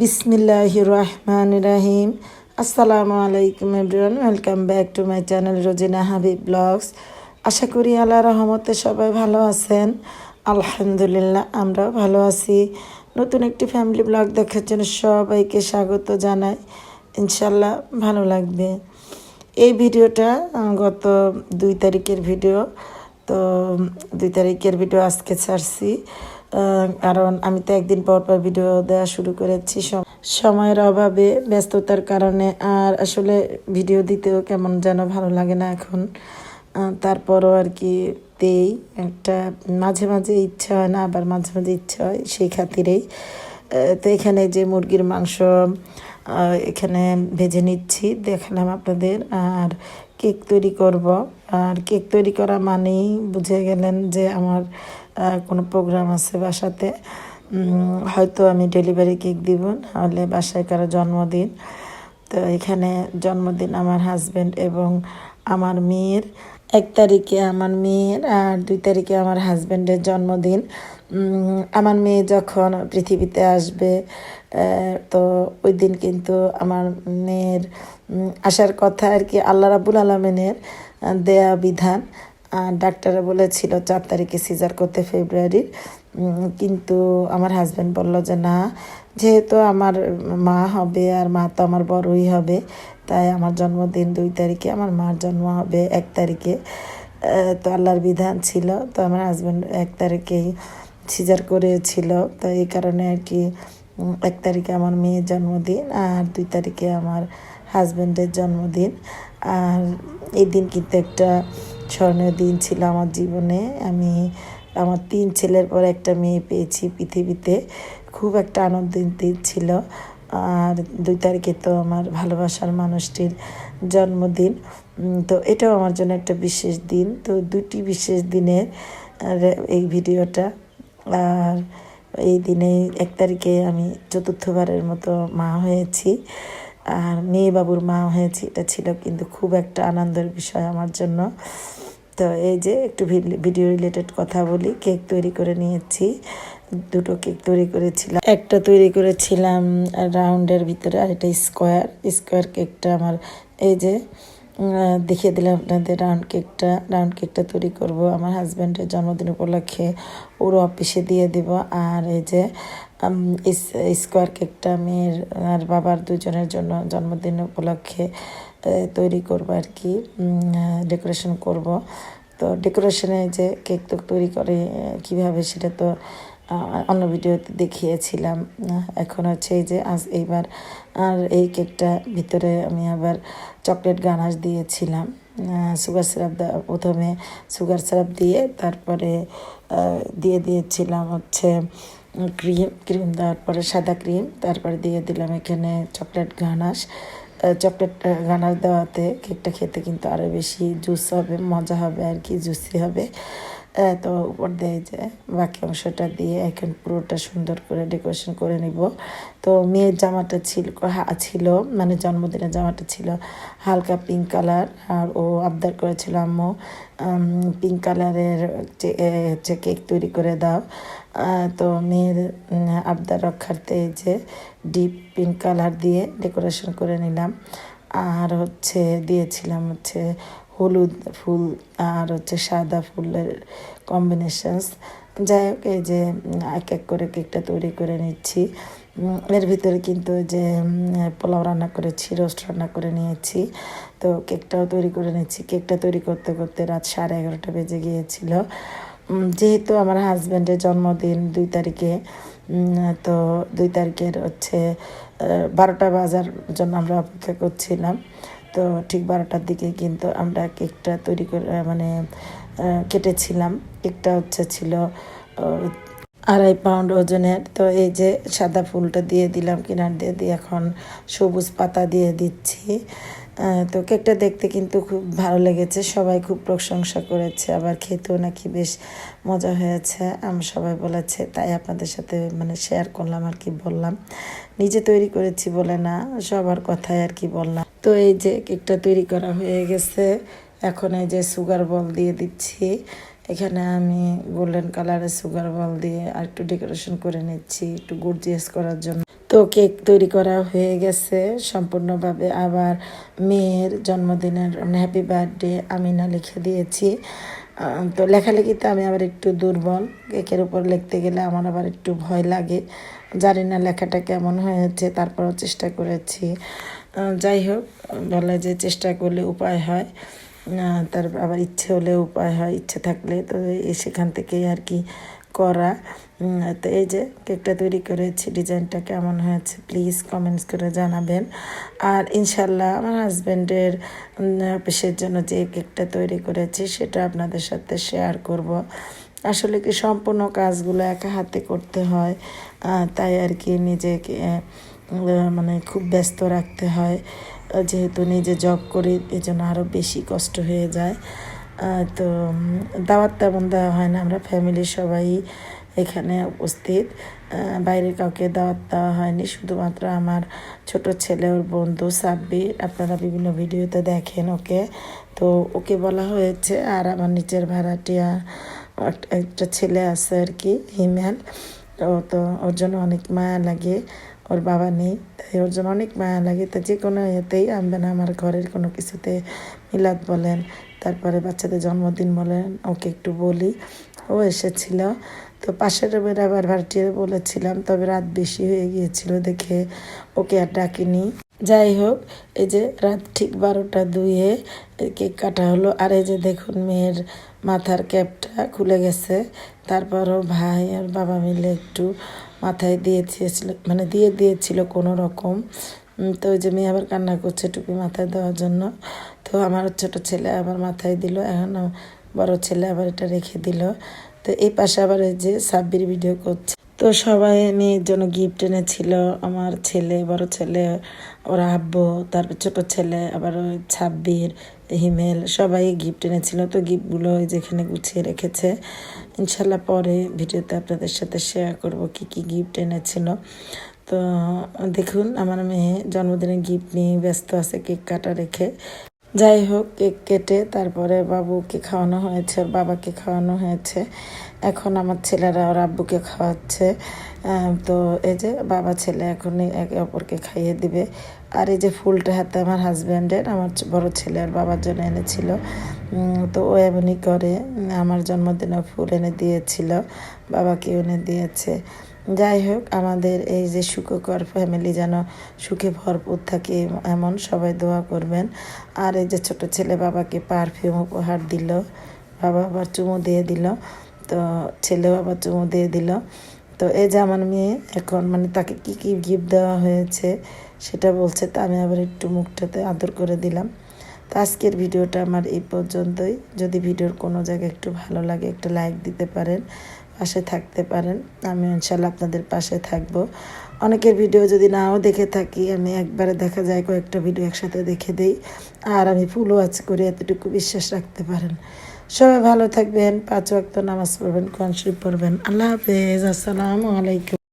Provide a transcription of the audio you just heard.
বিসমিল্লাহ রহমান রাহিম। আসসালামু আলাইকুম everyone, welcome back to my channel Rozina Habib blogs. আশা করি আল্লাহ রহমতে সবাই ভালো আছেন। আলহামদুলিল্লাহ, আমরাও ভালো আছি। নতুন একটি ফ্যামিলি ব্লগ দেখার জন্য সবাইকে স্বাগত জানাই। ইনশাল্লাহ ভালো লাগবে। এই ভিডিওটা গত দুই তারিখের ভিডিও। তো, দুই তারিখের ভিডিও আজকে ছাড়ছি। কারণ আমি তো একদিন পর পর ভিডিও দেওয়া শুরু করেছি। সম- সময়ের অভাবে, ব্যস্ততার কারণে আর আসলে ভিডিও দিতেও কেমন যেন ভালো লাগে না এখন। তারপরও আর কি দেই। একটা মাঝে মাঝে ইচ্ছা হয় না, আবার মাঝে মাঝে ইচ্ছা হয় সেই খাতিরেই। তো এখানে যে মুরগির মাংস এখানে ভেজে নিচ্ছি, দেখালাম আপনাদের। আর কেক তৈরি করব। আর কেক তৈরি করা মানেই বুঝে গেলেন যে আমার কোনো প্রোগ্রাম আছে বাসাতে হয়তো আমি ডেলিভারি কেক দিব, নাহলে বাসায় কারও জন্মদিন। তো এখানে জন্মদিন আমার হাজব্যান্ড এবং আমার মেয়ের। এক তারিখে আমার মেয়ের আর দুই তারিখে আমার হাজব্যান্ডের জন্মদিন। আমার মেয়ে যখন পৃথিবীতে আসবে তো ওই দিন কিন্তু আমার মেয়ের আসার কথা আর কি আল্লাহ রাবুল আলমিনের দেয়া বিধান। ডাক্তাররা বলেছিল চার তারিখে সিজার করতে ফেব্রুয়ারির। কিন্তু আমার হাজব্যান্ড বলল যে, না, যেহেতু আমার মা হবে আর মা তো আমার বড়ই হবে, তাই আমার জন্মদিন দুই তারিখে, আমার মার জন্ম হবে এক তারিখে। তো আল্লাহর বিধান ছিল, তো আমার হাজব্যান্ড এক তারিখেই সিজার করেছিল। তো এই কারণে আর কি এক তারিখে আমার মেয়ের জন্মদিন আর দুই তারিখে আমার হাজব্যান্ডের জন্মদিন। আর এই দিন কিন্তু একটা স্মরণীয় দিন ছিল আমার জীবনে। আমি, আমার তিন ছেলের পর একটা মেয়ে পেয়েছি পৃথিবীতে। খুব একটা আনন্দের দিন ছিল। আর দুই তারিখে তো আমার ভালোবাসার মানুষটির জন্মদিন। তো এটাও আমার জন্য একটা বিশেষ দিন। তো দুটি বিশেষ দিনের এই ভিডিওটা। আর এই দিনে এক তারিখে আমি চতুর্থবারের মতো মা হয়েছি। আর মেয়ে বাবুর মা হয়েছি। এটা ছিল কিন্তু খুব একটা আনন্দের বিষয় আমার জন্য। তো এই যে একটু ভিডিও রিলেটেড কথা বলি কেক তৈরি করে নিয়েছি। দুটো কেক তৈরি করেছিলাম। একটা তৈরি করেছিলাম রাউন্ডের ভিতরে আর এটা স্কোয়ার স্কোয়ার কেকটা আমার এই যে দেখিয়ে দিলাম আপনাদের রাউন্ড কেকটা রাউন্ড কেকটা তৈরি করব আমার হাজব্যান্ডের জন্মদিন উপলক্ষে। ওর অফিসে দিয়ে দেব। আর এই যে স্কোয়ার কেকটা মেয়ের আর বাবার দুজনের জন্য জন্মদিন উপলক্ষে তৈরি করব আর কি ডেকোরেশন করব। তো ডেকোরেশনে যে কেক তো তৈরি করে কীভাবে সেটা তো অন্য ভিডিওতে দেখিয়েছিলাম। এখন হচ্ছে এই যে আজ এইবার, আর এই কেকটা ভিতরে আমি আবার চকলেট গানাশ দিয়েছিলাম। সুগার সিরাপ প্রথমে সুগার সিরাপ দিয়ে, তারপরে দিয়ে দিয়েছিলাম হচ্ছে ক্রিম ক্রিম দেওয়ার পরে সাদা ক্রিম তারপরে দিয়ে দিলাম এখানে চকলেট গানাশ। চকলেট গানার দেওয়াতে কেকটা খেতে কিন্তু আরও বেশি জুস হবে, মজা হবে আর কি জুসি হবে। তো উপর দিয়ে যে বাকি অংশটা দিয়ে এখন পুরোটা সুন্দর করে ডেকোরেশন করে নিব। তো মেয়ের জামাটা ছিল ছিল মানে জন্মদিনের জামাটা ছিল হালকা পিঙ্ক কালার আর ও আবদার করেছিল, আম্মু পিঙ্ক কালারের হচ্ছে কেক তৈরি করে দাও। তো মেয়ের আবদার রক্ষার্থে যে ডিপ পিঙ্ক কালার দিয়ে ডেকোরেশন করে নিলাম। আর হচ্ছে দিয়েছিলাম হচ্ছে হলুদ ফুল আর হচ্ছে সাদা ফুলের কম্বিনেশনস যাই হোক, এই যে এক এক করে কেকটা তৈরি করে নিচ্ছি। এর ভিতরে কিন্তু যে পোলাও রান্না করেছি, রোস্ট রান্না করে নিয়েছি। তো কেকটাও তৈরি করে নিচ্ছি। কেকটা তৈরি করতে করতে রাত সাড়ে এগারোটা বেজে গিয়েছিল। যেহেতু আমার হাজব্যান্ডের জন্মদিন দুই তারিখে তো দুই তারিখের হচ্ছে বারোটা বাজার জন্য আমরা অপেক্ষা করছিলাম। তো ঠিক বারোটার দিকে কিন্তু আমরা কেকটা তৈরি করে মানে কেটেছিলাম। কেকটা হচ্ছে ছিল আড়াই পাউন্ড ওজনের। তো এই যে সাদা ফুলটা দিয়ে দিলাম, কিনার দিয়ে দিয়ে এখন সবুজ পাতা দিয়ে দিচ্ছি। তো কেকটা দেখতে কিন্তু খুব ভালো লেগেছে। সবাই খুব প্রশংসা করেছে। আবার খেতেও নাকি বেশ মজা হয়েছে। আমি সবাই বলেছে, তাই আপনাদের সাথে মানে শেয়ার করলাম আর কি বললাম। নিজে তৈরি করেছি বলে না, সবার কথাই আর কি বললাম। তো এই যে কেকটা তৈরি করা হয়ে গেছে। এখন এই যে সুগার বল দিয়ে দিচ্ছি। এখানে আমি গোল্ডেন কালারের সুগার বল দিয়ে আর একটু ডেকোরেশন করে নিচ্ছি, একটু গর্জিয়াস করার জন্য। তো কেক তৈরি করা হয়ে গেছে। সম্পূর্ণভাবে আবার মেয়ের জন্মদিনের হ্যাপি বার্থডে আমি না লিখে দিয়েছি। তো লেখালেখিতে আমি আবার একটু দুর্বল। কেকের উপর লিখতে গেলে আমার আবার একটু ভয় লাগে। জানি না লেখাটা কেমন হয়েছে, তারপরও চেষ্টা করেছি। যাই হোক, বলে যে চেষ্টা করলে উপায় হয়। তার আবার ইচ্ছে হলে উপায় হয়, ইচ্ছে থাকলে। তো সেখান থেকেই আর কি করা। তো এই যে কেকটা তৈরি করেছি, ডিজাইনটা কেমন হয়েছে প্লিজ কমেন্টস করে জানাবেন। আর ইনশাল্লাহ আমার হাজব্যান্ডের অফিসের জন্য যে কেকটা তৈরি করেছি, সেটা আপনাদের সাথে শেয়ার করব। আসলে কি সম্পূর্ণ কাজগুলো একা হাতে করতে হয় তাই আর কি নিজেকে মানে খুব ব্যস্ত রাখতে হয়। যেহেতু নিজে জব করি এই জন্য আরও বেশি কষ্ট হয়ে যায়। তো দাওয়াত তেমন দেওয়া হয় না। আমরা ফ্যামিলির সবাই এখানে উপস্থিত। বাইরে কাউকে দাওয়াত দেওয়া হয়নি। শুধুমাত্র আমার ছোট ছেলে, ওর বন্ধু সাব্বির। আপনারা বিভিন্ন ভিডিওতে দেখেন ওকে। তো, ওকে বলা হয়েছে, আর আমার নিচের ভাড়াটিয়া একটা ছেলে আছে আর কি, হিমেল। ও তো, ওর জন্য অনেক মায়া লাগে। ওর বাবা নেই, তাই ওর জন্য অনেক মায়া লাগে। তা যে কোনো ইয়েতেই আনবে না, আমার ঘরের কোনো কিছুতে মিলাদ বলেন, তারপরে বাচ্চাদের জন্মদিন বলেন, ওকে একটু বলি। ও এসেছিল, তো পাশের রুমের আবার ভাড়াটিয়ে বলেছিলাম, তবে রাত বেশি হয়ে গিয়েছিল দেখে ওকে আর ডাকিনি। যাই হোক এই যে রাত ঠিক বারোটা দুয়ে কেক কাটা হলো। আর এই যে দেখুন মেয়ের মাথার ক্যাপটা খুলে গেছে। তারপরও ভাই আর বাবা মিলে একটু মাথায় দিয়ে দিয়েছিল মানে দিয়ে দিয়েছিল কোনো রকম। তো ওই যে মেয়ে আবার কান্না করছে টুপি মাথায় দেওয়ার জন্য। তো আমার ছোট ছেলে আবার মাথায় দিল, এখন বড় ছেলে আবার এটা রেখে দিল। তো এই পাশে আবার এই যে সাব্বির ভিডিও করছে। তো সবাই মেয়ের জন্য গিফট এনেছিল। আমার ছেলে, বড় ছেলে, ওর আব্বু তারপর ছোট ছেলে, আবার ওই ছাব্বির, হিমেল, সবাই গিফট এনেছিল। তো গিফটগুলো ওই যেখানে গুছিয়ে রেখেছে। ইনশাল্লাহ পরে ভিডিওতে আপনাদের সাথে শেয়ার করব কি কি গিফট এনেছিল। তো দেখুন, আমার মেয়ে জন্মদিনে গিফট নিয়ে ব্যস্ত আছে, কেক কাটা রেখে। যাই হোক, কেক কেটে তারপরে বাবুকে খাওয়ানো হয়েছে বাবাকে খাওয়ানো হয়েছে। এখন আমার ছেলেরা ওর আব্বুকে খাওয়াচ্ছে। তো এই যে বাবা ছেলে এখনই একে অপরকে খাইয়ে দিবে। আর এই যে ফুলটা হাতে আমার হাজব্যান্ডের, আমার বড় ছেলে আর বাবার জন্য এনেছিল। তো ও এমনই করে। আমার জন্মদিনে ফুল এনে দিয়েছিল বাবাকে এনে দিয়েছে। যাই হোক, আমাদের এই যে সুখকর ফ্যামিলি যেন সুখে ভরপুর থাকে, এমন সবাই দোয়া করবেন। আর এই যে ছোট ছেলে বাবাকে পারফিউম উপহার দিল, বাবা আবার চুমু দিয়ে দিল, তো ছেলেও আবার চুমু দিয়ে দিল। তো এই যে আমার মেয়ে এখন মানে তাকে কি কি গিফট দেওয়া হয়েছে সেটা বলছে, তা আমি আবার একটু মুখটাতে আদর করে দিলাম। তো আজকের ভিডিওটা আমার এই পর্যন্তই। যদি ভিডিওর কোনো জায়গায় একটু ভালো লাগে, একটা লাইক দিতে পারেন, পাশে থাকতে পারেন আমি ইনশাল্লাহ আপনাদের পাশে থাকব। অনেকের ভিডিও যদি নাও দেখে থাকি, আমি একবারে দেখা যায় কয়েকটা ভিডিও একসাথে দেখে দিই, আর আমি ফুল ওয়াচ করে এতটুকু বিশ্বাস রাখতে পারেন। সবাই ভালো থাকবেন, পাঁচ ওয়াক্ত নামাজ পড়বেন, কোরআন শরীফ পড়বেন। আল্লাহ হাফেজ, আসসালামু আলাইকুম।